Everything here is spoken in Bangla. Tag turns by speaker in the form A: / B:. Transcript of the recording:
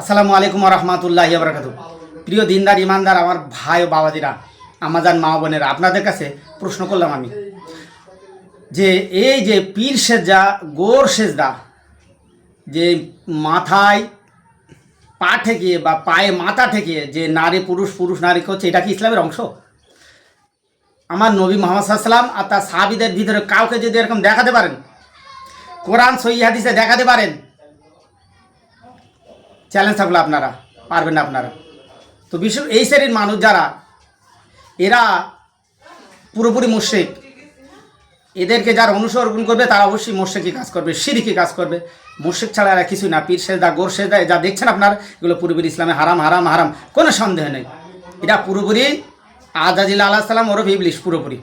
A: আসসালামু আলাইকুম রহমতুল্লাহ বরকাত প্রিয় দিনদার ইমানদার আমার ভাই ও বাবাদিরা আমাজান মা বোনেরা, আপনাদের কাছে প্রশ্ন করলাম আমি যে এই যে পীর সেজা গোর সেজদা, যে মাথায় পা ঠেকিয়ে বা পায়ে মাথা ঠেকিয়ে যে নারী পুরুষ পুরুষ, নারী করছে, এটা কি ইসলামের অংশ? আমার নবী মোহাম্মদ সাল্লাম আর তার সাহাবিদের ভিতরে কাউকে যদি এরকম দেখাতে পারেন, কোরআন, সহি দেখাতে পারেন চ্যালেঞ্জ থাকল আপনারা, পারবেন না আপনারা। তো বিশ্ব এই শ্রেণির মানুষ যারা, এরা পুরোপুরি মুশ্রিক। এদেরকে যারা অনুসরণ করবে, তারা অবশ্যই মোর্শেকি কাজ করবে সিরিকি কাজ করবে। মোর্শেক ছাড়া এরা কিছুই না, পীর সেজদা, গোর সেজদা, যা দেখছেন আপনার, এগুলো পুরোপুরি ইসলামে হারাম হারাম হারাম, কোনো সন্দেহ নেই। এটা পুরোপুরি আজাজিল আল্লাহ সাল্লাম ওরফ ইবলিশ, পুরোপুরি।